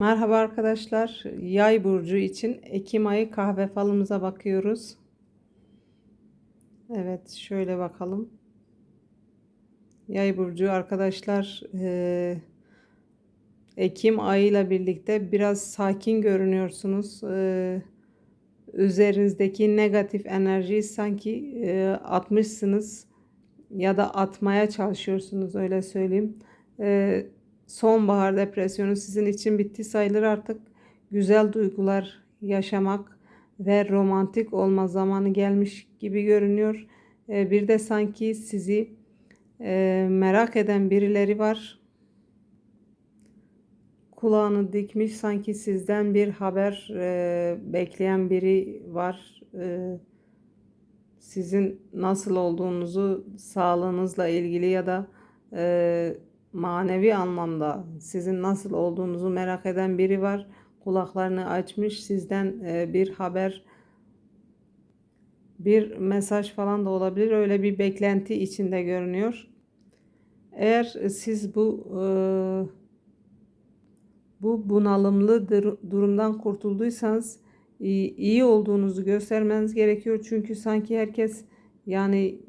Merhaba arkadaşlar. Yay burcu için Ekim ayı kahve falımıza bakıyoruz. Evet, şöyle bakalım. Yay burcu arkadaşlar eee, Ekim ayıyla birlikte biraz sakin görünüyorsunuz. Eee, üzerinizdeki negatif enerjiyi sanki eee, atmışsınız ya da atmaya çalışıyorsunuz öyle söyleyeyim. Eee sonbahar depresyonu sizin için bitti sayılır artık. Güzel duygular yaşamak ve romantik olma zamanı gelmiş gibi görünüyor. Ee, bir de sanki sizi e, merak eden birileri var. Kulağını dikmiş sanki sizden bir haber e, bekleyen biri var. E, sizin nasıl olduğunuzu sağlığınızla ilgili ya da manevi anlamda sizin nasıl olduğunuzu merak eden biri var. Kulaklarını açmış sizden e, bir haber bir mesaj falan da olabilir. Öyle bir beklenti içinde görünüyor. Eğer siz bu e, bu bunalımlı durumdan kurtulduysanız iyi olduğunuzu göstermeniz gerekiyor. Çünkü sanki herkes yani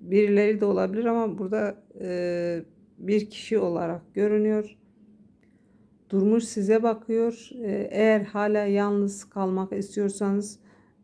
birileri de olabilir ama burada e, bir kişi olarak görünüyor. Durmuş size bakıyor. Ee, eğer hala yalnız kalmak istiyorsanız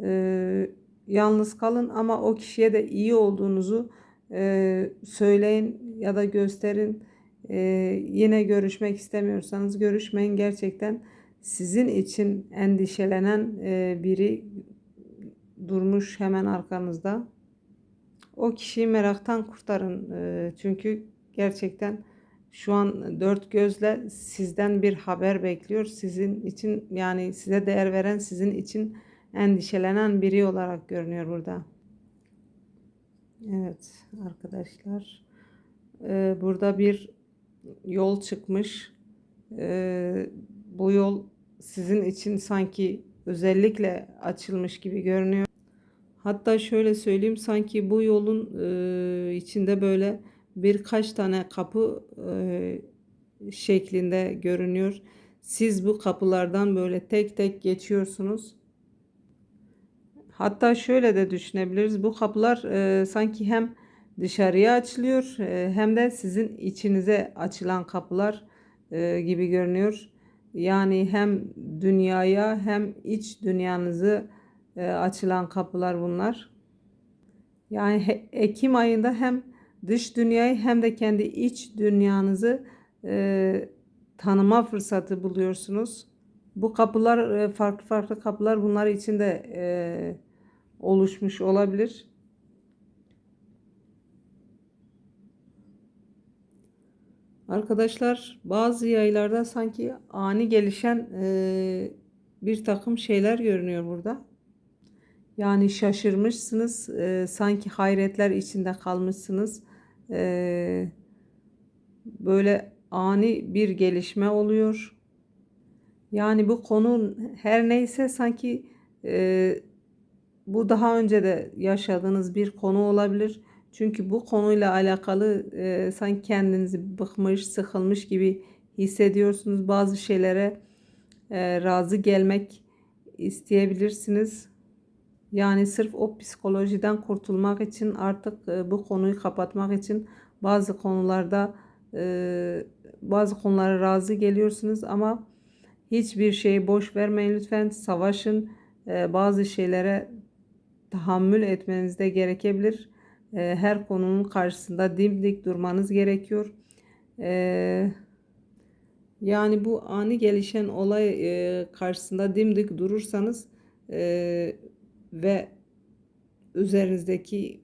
e, yalnız kalın ama o kişiye de iyi olduğunuzu e, söyleyin ya da gösterin. E, yine görüşmek istemiyorsanız görüşmeyin. Gerçekten sizin için endişelenen biri durmuş hemen arkanızda. O kişiyi meraktan kurtarın. Çünkü gerçekten şu an dört gözle sizden bir haber bekliyor. Sizin için yani size değer veren, sizin için endişelenen biri olarak görünüyor burada. Evet arkadaşlar. Ee, burada bir yol çıkmış. Ee, bu yol sizin için sanki özellikle açılmış gibi görünüyor. Hatta şöyle söyleyeyim sanki bu yolun e, içinde böyle birkaç tane kapı e, şeklinde görünüyor. Siz bu kapılardan böyle tek tek geçiyorsunuz. Hatta şöyle de düşünebiliriz. Bu kapılar e, sanki hem dışarıya açılıyor e, hem de sizin içinize açılan kapılar e, gibi görünüyor. Yani hem dünyaya hem iç dünyanızı e, açılan kapılar bunlar. Yani Ekim ayında hem dış dünyayı hem de kendi iç dünyanızı e, tanıma fırsatı buluyorsunuz. Bu kapılar e, farklı farklı kapılar bunlar için de e, oluşmuş olabilir. Arkadaşlar bazı yaylarda sanki ani gelişen e, bir takım şeyler görünüyor burada. Yani şaşırmışsınız, e, sanki hayretler içinde kalmışsınız. E, böyle ani bir gelişme oluyor. Yani bu konu her neyse sanki e, bu daha önce de yaşadığınız bir konu olabilir. Çünkü bu konuyla alakalı e, sanki kendinizi bıkmış, sıkılmış gibi hissediyorsunuz. Bazı şeylere e, razı gelmek isteyebilirsiniz. Yani sırf o psikolojiden kurtulmak için artık e, bu konuyu kapatmak için bazı konularda e, bazı konulara razı geliyorsunuz ama hiçbir şeyi boş vermeyin lütfen savaşın e, bazı şeylere tahammül etmeniz de gerekebilir. Her konunun karşısında dimdik durmanız gerekiyor. Yani bu ani gelişen olay karşısında dimdik durursanız ve üzerinizdeki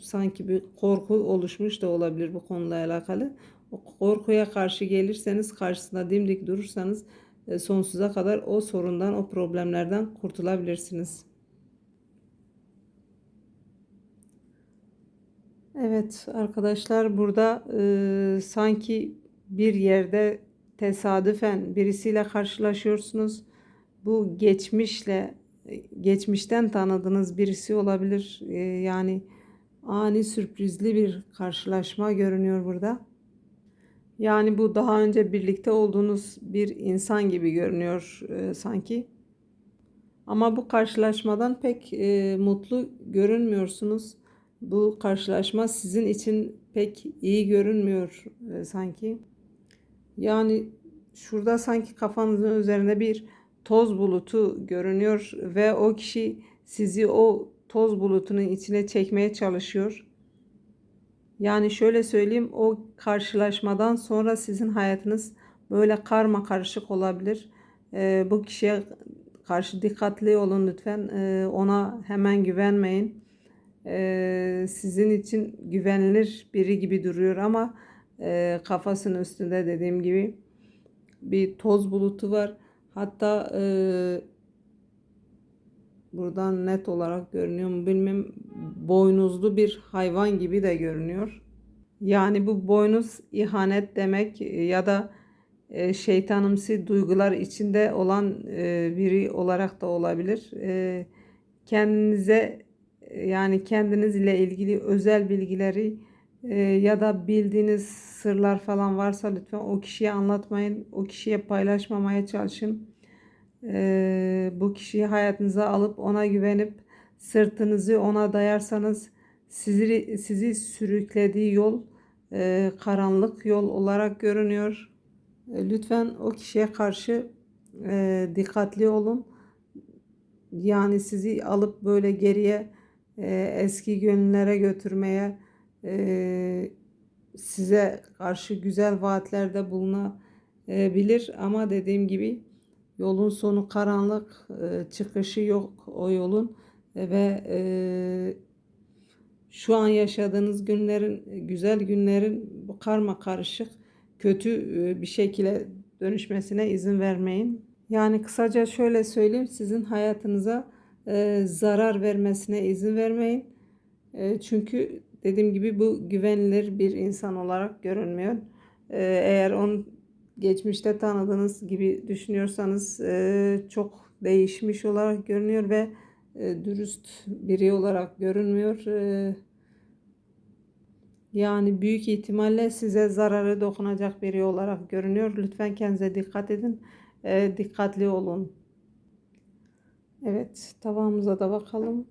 sanki bir korku oluşmuş da olabilir bu konuyla alakalı. O korkuya karşı gelirseniz, karşısında dimdik durursanız e, sonsuza kadar o sorundan, o problemlerden kurtulabilirsiniz. Evet arkadaşlar burada e, sanki bir yerde tesadüfen birisiyle karşılaşıyorsunuz. Bu geçmişle geçmişten tanıdığınız birisi olabilir. Ee, yani ani sürprizli bir karşılaşma görünüyor burada. Yani bu daha önce birlikte olduğunuz bir insan gibi görünüyor e, sanki. Ama bu karşılaşmadan pek e, mutlu görünmüyorsunuz. Bu karşılaşma sizin için pek iyi görünmüyor e, sanki. Yani şurada sanki kafanızın üzerinde bir toz bulutu görünüyor ve o kişi sizi o toz bulutunun içine çekmeye çalışıyor. Yani şöyle söyleyeyim o karşılaşmadan sonra sizin hayatınız böyle karma karışık olabilir. Ee, bu kişiye karşı dikkatli olun lütfen. Ee, ona hemen güvenmeyin. Ee, sizin için güvenilir biri gibi duruyor ama e, kafasının üstünde dediğim gibi bir toz bulutu var. Hatta e, buradan net olarak görünüyor mu bilmem boynuzlu bir hayvan gibi de görünüyor. Yani bu boynuz ihanet demek ya da e, şeytanımsı duygular içinde olan e, biri olarak da olabilir. E, kendinize yani kendiniz ile ilgili özel bilgileri ya da bildiğiniz sırlar falan varsa lütfen o kişiye anlatmayın. O kişiye paylaşmamaya çalışın. bu kişiyi hayatınıza alıp ona güvenip sırtınızı ona dayarsanız sizi sizi sürüklediği yol karanlık yol olarak görünüyor. lütfen o kişiye karşı dikkatli olun. Yani sizi alıp böyle geriye eski günlere götürmeye size karşı güzel vaatlerde bulunabilir ama dediğim gibi yolun sonu karanlık, çıkışı yok o yolun ve şu an yaşadığınız günlerin, güzel günlerin bu karma karışık, kötü bir şekilde dönüşmesine izin vermeyin. Yani kısaca şöyle söyleyeyim, sizin hayatınıza zarar vermesine izin vermeyin. çünkü dediğim gibi bu güvenilir bir insan olarak görünmüyor. eğer onu geçmişte tanıdığınız gibi düşünüyorsanız çok değişmiş olarak görünüyor ve dürüst biri olarak görünmüyor. yani büyük ihtimalle size zararı dokunacak biri olarak görünüyor. Lütfen kendinize dikkat edin. dikkatli olun. Evet, tabağımıza da bakalım.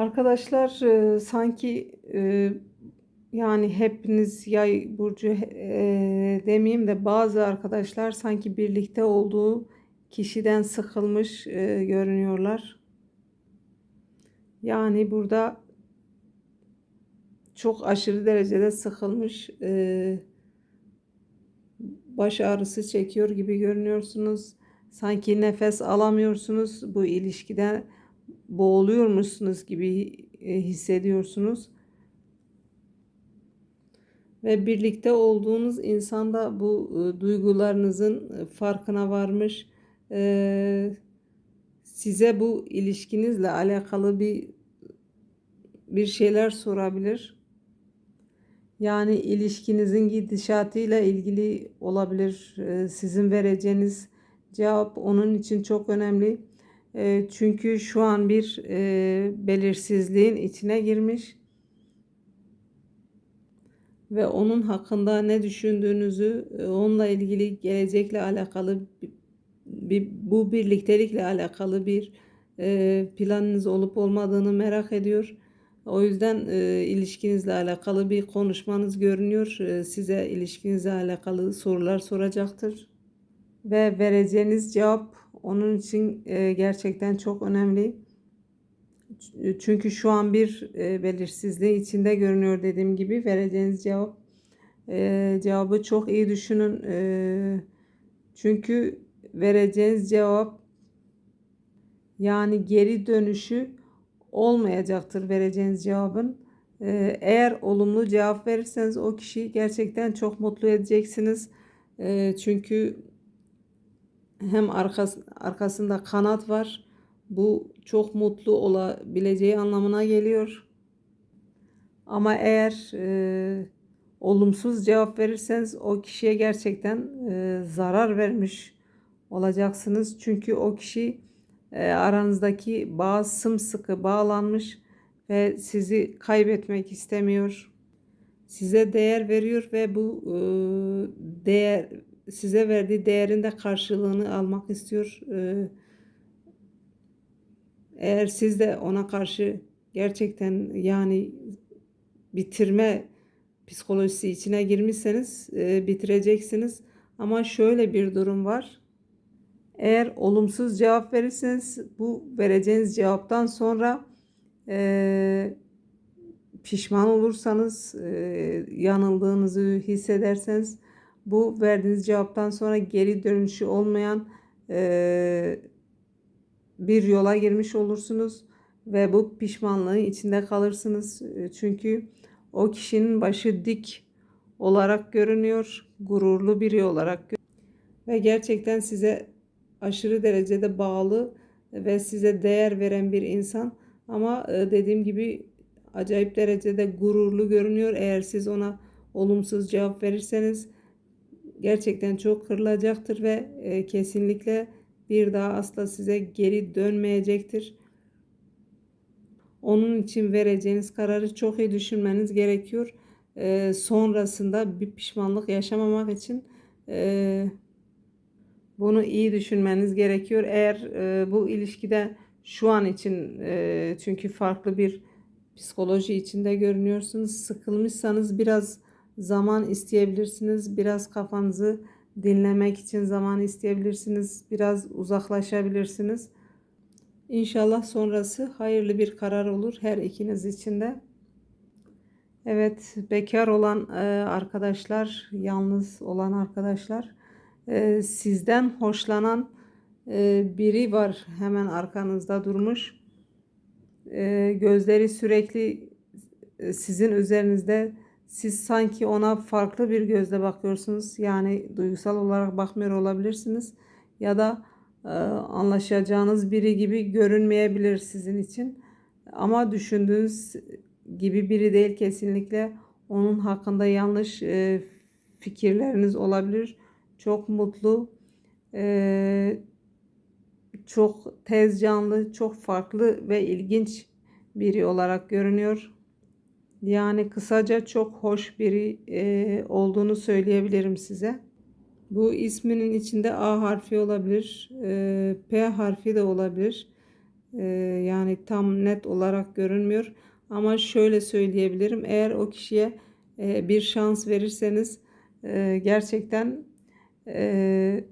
Arkadaşlar e, sanki e, yani hepiniz yay burcu e, demeyeyim de bazı arkadaşlar sanki birlikte olduğu kişiden sıkılmış e, görünüyorlar. Yani burada çok aşırı derecede sıkılmış baş ağrısı çekiyor gibi görünüyorsunuz. Sanki nefes alamıyorsunuz bu ilişkide boğuluyormuşsunuz gibi e, hissediyorsunuz. Ve birlikte olduğunuz insan da bu e, duygularınızın farkına varmış. E, size bu ilişkinizle alakalı bir bir şeyler sorabilir. Yani ilişkinizin gidişatıyla ilgili olabilir. Sizin vereceğiniz cevap onun için çok önemli. E, çünkü şu an bir e, belirsizliğin içine girmiş ve onun hakkında ne düşündüğünüzü, e, onunla ilgili gelecekle alakalı bir, bu birliktelikle alakalı bir e, planınız olup olmadığını merak ediyor. O yüzden ilişkinizle alakalı bir konuşmanız görünüyor. Size ilişkinizle alakalı sorular soracaktır. Ve vereceğiniz cevap onun için e, gerçekten çok önemli. Çünkü şu an bir e, belirsizliği içinde görünüyor dediğim gibi vereceğiniz cevap e, cevabı çok iyi düşünün. E, çünkü vereceğiniz cevap yani geri dönüşü olmayacaktır vereceğiniz cevabın. Eğer olumlu cevap verirseniz o kişiyi gerçekten çok mutlu edeceksiniz. Çünkü hem arkas, arkasında kanat var. Bu çok mutlu olabileceği anlamına geliyor. Ama eğer e, olumsuz cevap verirseniz o kişiye gerçekten e, zarar vermiş olacaksınız. Çünkü o kişi e, aranızdaki bağ sımsıkı bağlanmış ve sizi kaybetmek istemiyor. Size değer veriyor ve bu e, değer size verdiği değerin de karşılığını almak istiyor. E, eğer siz de ona karşı gerçekten yani bitirme psikolojisi içine girmişseniz e, bitireceksiniz. Ama şöyle bir durum var. Eğer olumsuz cevap verirseniz bu vereceğiniz cevaptan sonra e, pişman olursanız, e, yanıldığınızı hissederseniz bu verdiğiniz cevaptan sonra geri dönüşü olmayan e, bir yola girmiş olursunuz ve bu pişmanlığın içinde kalırsınız. E, Çünkü o kişinin başı dik olarak görünüyor, gururlu biri olarak ve gerçekten size aşırı derecede bağlı ve size değer veren bir insan ama e, dediğim gibi acayip derecede gururlu görünüyor. Eğer siz ona olumsuz cevap verirseniz gerçekten çok kırılacaktır ve e, kesinlikle bir daha asla size geri dönmeyecektir. Onun için vereceğiniz kararı çok iyi düşünmeniz gerekiyor. Ee, sonrasında bir pişmanlık yaşamamak için e, bunu iyi düşünmeniz gerekiyor. Eğer e, bu ilişkide şu an için e, çünkü farklı bir psikoloji içinde görünüyorsunuz. Sıkılmışsanız biraz zaman isteyebilirsiniz. Biraz kafanızı dinlemek için zaman isteyebilirsiniz. Biraz uzaklaşabilirsiniz. İnşallah sonrası hayırlı bir karar olur her ikiniz için de. Evet, bekar olan e, arkadaşlar, yalnız olan arkadaşlar, e, sizden hoşlanan e, biri var hemen arkanızda durmuş. Gözleri sürekli sizin üzerinizde. Siz sanki ona farklı bir gözle bakıyorsunuz. Yani duygusal olarak bakmıyor olabilirsiniz. Ya da e, anlaşacağınız biri gibi görünmeyebilir sizin için. Ama düşündüğünüz gibi biri değil kesinlikle. Onun hakkında yanlış e, fikirleriniz olabilir. Çok mutlu, e, çok tez canlı, çok farklı ve ilginç biri olarak görünüyor. Yani kısaca çok hoş biri e, olduğunu söyleyebilirim size. Bu isminin içinde A harfi olabilir, e, P harfi de olabilir. E, yani tam net olarak görünmüyor. Ama şöyle söyleyebilirim. Eğer o kişiye e, bir şans verirseniz e, gerçekten e,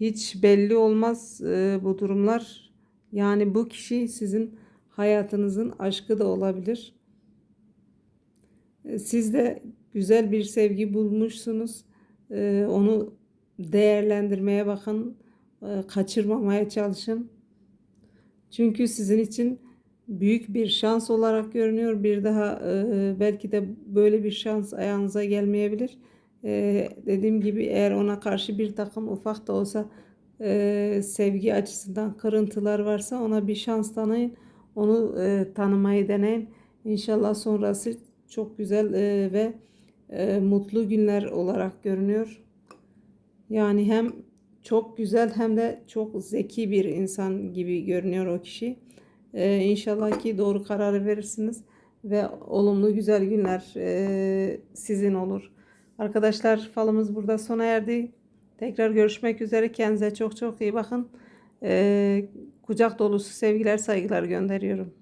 hiç belli olmaz e, bu durumlar. Yani bu kişi sizin hayatınızın aşkı da olabilir. E, Siz de güzel bir sevgi bulmuşsunuz. E, Onu değerlendirmeye bakın. E, Kaçırmamaya çalışın. Çünkü sizin için büyük bir şans olarak görünüyor. Bir daha belki de böyle bir şans ayağınıza gelmeyebilir. Dediğim gibi eğer ona karşı bir takım ufak da olsa sevgi açısından kırıntılar varsa ona bir şans tanıyın. Onu tanımayı deneyin. İnşallah sonrası çok güzel e, ve e, mutlu günler olarak görünüyor. Yani hem çok güzel hem de çok zeki bir insan gibi görünüyor o kişi. Ee, inşallah ki doğru kararı verirsiniz ve olumlu güzel günler e, sizin olur. Arkadaşlar falımız burada sona erdi. Tekrar görüşmek üzere. Kendinize çok çok iyi bakın. Ee, kucak dolusu sevgiler saygılar gönderiyorum.